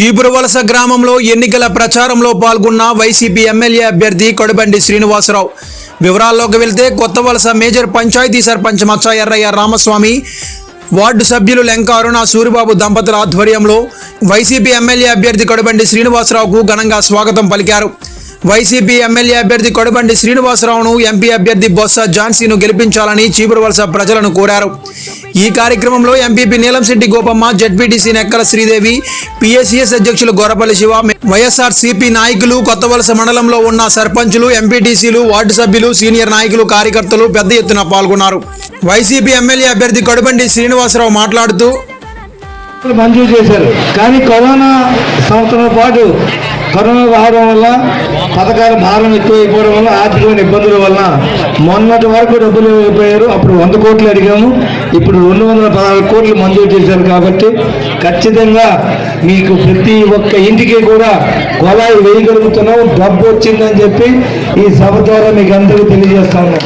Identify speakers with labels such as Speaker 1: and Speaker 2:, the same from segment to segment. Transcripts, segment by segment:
Speaker 1: చీపురువలస గ్రామంలో ఎన్నికల ప్రచారంలో పాల్గొన్న వైసీపీ ఎమ్మెల్యే అభ్యర్థి కొడబండి శ్రీనివాసరావు. వివరాల్లోకి వెళ్తే కొత్త వలస మేజర్ పంచాయతీ సర్పంచ్ మచ్చ ఎర్రయ్య రామస్వామి వార్డు సభ్యులు లెంక అరుణ సూరిబాబు దంపతుల ఆధ్వర్యంలో వైసీపీ ఎమ్మెల్యే అభ్యర్థి కొడబండి శ్రీనివాసరావుకు ఘనంగా స్వాగతం పలికారు. వైసీపీ ఎమ్మెల్యే అభ్యర్థి కొడబండి శ్రీనివాసరావును ఎంపీ అభ్యర్థి బొత్స ఝాన్సీను గెలిపించాలని చీపురువలస ప్రజలను కోరారు. ఈ కార్యక్రమంలో MPP Neelamsetty Gopamma ZPTC Nekkala Sridevi PSCS అధ్యక్షులు గోరపల్లి శివ వైఎస్ఆర్ సిపి నాయకులు కొత్తవలస మండలంలో ఉన్న సర్పంచులు ఎంపీటీసీలు వార్డు సభ్యులు సీనియర్ నాయకులు కార్యకర్తలు పెద్ద ఎత్తున పాల్గొన్నారు. వైసీపీ ఎమ్మెల్యే అభ్యర్థి కడుబండి శ్రీనివాసరావు మాట్లాడుతూ
Speaker 2: మంజూరు చేశారు. కానీ కరోనా సంవత్సరం పాటు కరోనా రావడం వల్ల పథకాల భారం ఎక్కువైపోవడం వల్ల ఆర్థికమైన ఇబ్బందుల వల్ల మొన్నటి వరకు డబ్బులు అయిపోయారు అప్పుడు వంద కోట్లు అడిగాము. ఇప్పుడు రెండు వందల పదహారు కోట్లు మంజూరు చేశారు కాబట్టి ఖచ్చితంగా మీకు ప్రతి ఒక్క ఇంటికి కూడా కొలాయి వేయగలుగుతున్నాం డబ్బు వచ్చిందని చెప్పి ఈ సభ ద్వారా మీకు అందరికీ తెలియజేస్తాము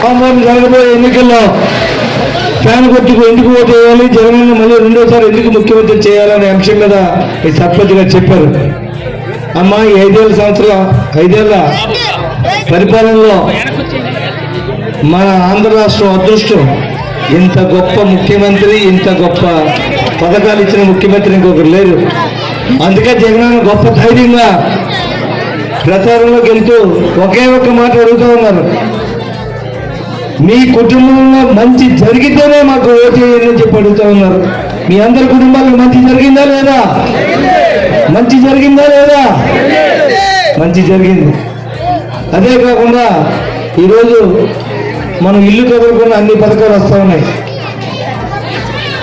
Speaker 2: సోమవారం జరగబోయే ఎన్నికల్లో ఫ్యాన్ కొట్టుకు ఎందుకు ఓటు వేయాలి? జగన్ మళ్ళీ రెండోసారి ఎందుకు ముఖ్యమంత్రి చేయాలనే అంశం మీద ఈ సర్పంచ్ గారు చెప్పారు. అమ్మాయి ఐదేళ్ళ సంవత్సరం ఐదేళ్ళ పరిపాలనలో మన ఆంధ్ర రాష్ట్రం అదృష్టం. ఇంత గొప్ప ముఖ్యమంత్రి ఇంత గొప్ప పథకాలు ఇచ్చిన ముఖ్యమంత్రి ఇంకొకరు లేరు. అందుకే జగన్ గొప్ప ధైర్యంగా ప్రచారంలోకి వెళ్తూ ఒకే ఒక్క మాట అడుగుతూ ఉన్నారు. మీ కుటుంబంలో మంచి జరిగితేనే మాకు ఓటు వేయండి అని చెప్పి అడుగుతా ఉన్నారు. మీ అందరి కుటుంబాలకు మంచి జరిగిందా లేదా? మంచి జరిగిందా లేదా? మంచి జరిగింది. అదే కాకుండా ఈరోజు మనం ఇల్లు కదులుకున్న అన్ని పథకాలు వస్తూ ఉన్నాయి.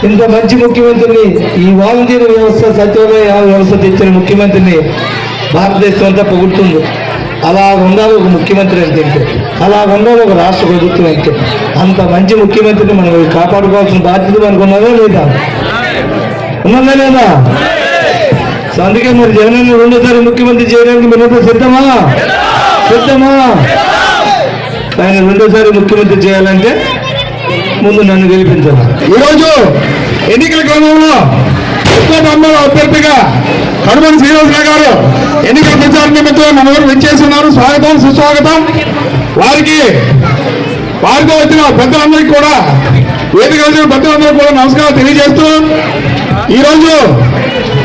Speaker 2: ఇంత మంచి ముఖ్యమంత్రిని ఈ వాలంటీర్ వ్యవస్థ సచివాలయ వ్యవస్థ తెచ్చిన ముఖ్యమంత్రిని భారతదేశం అంతా పొగుడుతుంది. అలా ఉండాలి ఒక ముఖ్యమంత్రి అంటే అలా ఉండాలి ఒక రాష్ట్ర ప్రభుత్వం అంటే. అంత మంచి ముఖ్యమంత్రిని మనం కాపాడుకోవాల్సిన బాధ్యత మనకు ఉన్నదా లేదా? ఉన్నదా లేదా? అందుకే మరి జగన్ రెండోసారి ముఖ్యమంత్రి చేయడానికి మీరు సిద్ధమా? సిద్ధమా? ఆయన రెండోసారి ముఖ్యమంత్రి చేయాలంటే ముందు నన్ను గెలిపించాలి
Speaker 3: ఈరోజు ఎన్నికల క్రమంలో ఉత్తమ అభ్యర్థిగా కడుమని శ్రీనివాసరావు గారు ఎన్నికల ప్రచారం నిమిత్తం మన విచ్చేస్తున్నారు. స్వాగతం సుస్వాగతం. వారికి వారితో వచ్చిన పెద్దలందరికీ కూడా వేదిక వచ్చిన పెద్దలందరికీ కూడా నమస్కారం తెలియజేస్తూ ఈరోజు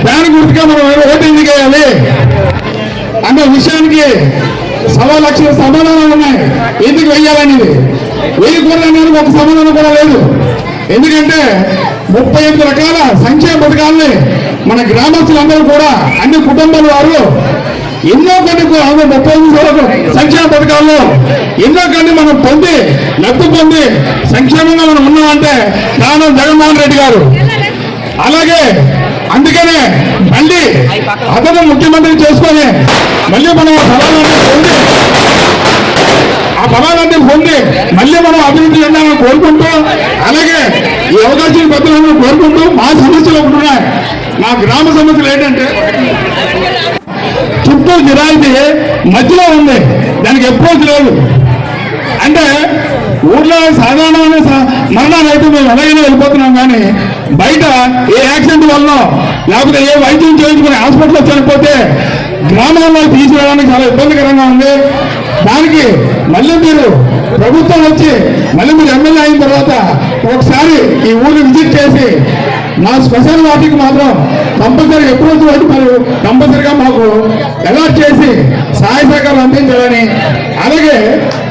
Speaker 3: దాని గుర్తుగా మనం ఓటు ఎందుకు వేయాలి? అన్న విషయానికి సవా లక్షల సమాధానాలు ఉన్నాయి. ఎందుకు వెయ్యాలనేది వేయకూడదు ఒక సమాధానం కూడా లేదు. ఎందుకంటే ముప్పై ఎనిమిది రకాల సంక్షేమ పథకాలని మన గ్రామస్తులందరూ కూడా అన్ని కుటుంబాల వారు ఎన్నో కొన్ని కు- ముప్పై ఎనిమిది సంక్షేమ పథకాల్లో ఎన్నో కొన్ని మనం పొంది లబ్ధి పొంది సంక్షేమంగా మనం ఉన్నామంటే కారణం జగన్మోహన్ రెడ్డి గారు. అలాగే అందుకనే మళ్ళీ అతను ముఖ్యమంత్రి చేసుకొని మళ్ళీ మనం ఫలాలన్నీ పొంది ఆ ఫలాలన్నీ పొంది మళ్ళీ మనం అభివృద్ధి చెందాలని కోరుకుంటూ అలాగే ఈ అవకాశం పెద్దలను కోరుకుంటూ మా సమస్యలు ఒకటి ఉన్నాయి మా గ్రామ సమస్యలు ఏంటంటే చుట్టూ నిరాయితీ మధ్యలో ఉంది. దానికి అప్రోచ్ లేదు. అంటే ఊర్లో సాధారణమైన మరణాలు అయితే మేము ఎలాగైనా వెళ్ళిపోతున్నాం కానీ బయట ఏ యాక్సిడెంట్ వల్ల లేకపోతే ఏ వైద్యం చేయించుకుని హాస్పిటల్లో చనిపోతే గ్రామాల్లో తీసుకురావడానికి చాలా ఇబ్బందికరంగా ఉంది. దానికి మళ్ళీ మీరు ప్రభుత్వం వచ్చి మళ్ళీ మీరు ఎమ్మెల్యే అయిన తర్వాత ఒకసారి ఈ ఊరిని విజిట్ చేసి మా స్పెషల్ వాటికి మాత్రం కంపల్సరీ ఎప్పుడు వాటి మరి కంపల్సరీగా మాకు అలర్ట్ చేసి సహాయ సహకారాలు అందించాలని అలాగే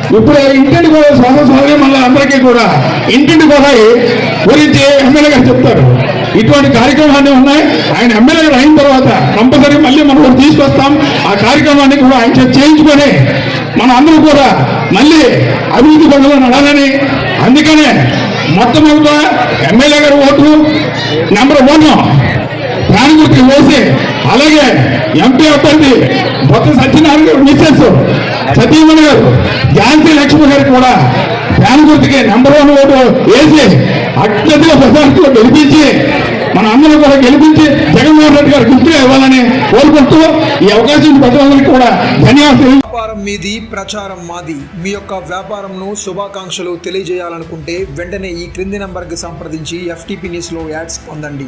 Speaker 3: ఇప్పుడు ఇంటింటి కూడా స్వాతంత్ర స్వామి మళ్ళీ అందరికీ కూడా ఇంటింటి కూడా గురించి ఎమ్మెల్యే గారు చెప్తారు. ఇటువంటి కార్యక్రమాన్ని ఉన్నాయి. ఆయన ఎమ్మెల్యే గారు అయిన తర్వాత కంపల్సరీ మళ్ళీ మనం కూడా తీసుకొస్తాం. ఆ కార్యక్రమాన్ని కూడా ఆయన చేయించుకొని మన అందరూ కూడా మళ్ళీ అభివృద్ధి పనులు నడాలని. అందుకనే మొట్టమొదట ఎమ్మెల్యే గారు ఓటు. నెంబర్ వన్ ప్రాణి గుర్తు వేసి అలాగే ఎంపీ అభ్యర్థి మొత్తం సత్యనారాయణ గారు మిస్సెస్ సతీమణి గారు ఝాన్సీ లక్ష్మి గారు కూడా ఫ్యాన్ గుర్తుకి నెంబర్ వన్ ఓటు వేసి అత్యధిక ప్రజార్తో గెలిపించి మన అందరూ కూడా గెలిపించి జగన్మోహన్ రెడ్డి గారు గుర్తుగా ఇవ్వాలని కోరుకుంటూ ఈ అవకాశం ప్రజలందరికీ కూడా ధన్యవాదాలు
Speaker 1: వ్యాపారం మీది ప్రచారం మాది. మీ యొక్క వ్యాపారంను శుభాకాంక్షలు తెలియజేయాలనుకుంటే వెంటనే ఈ క్రింది నంబర్కి సంప్రదించి ఎఫ్టీపీ న్యూస్లో యాడ్స్ పొందండి.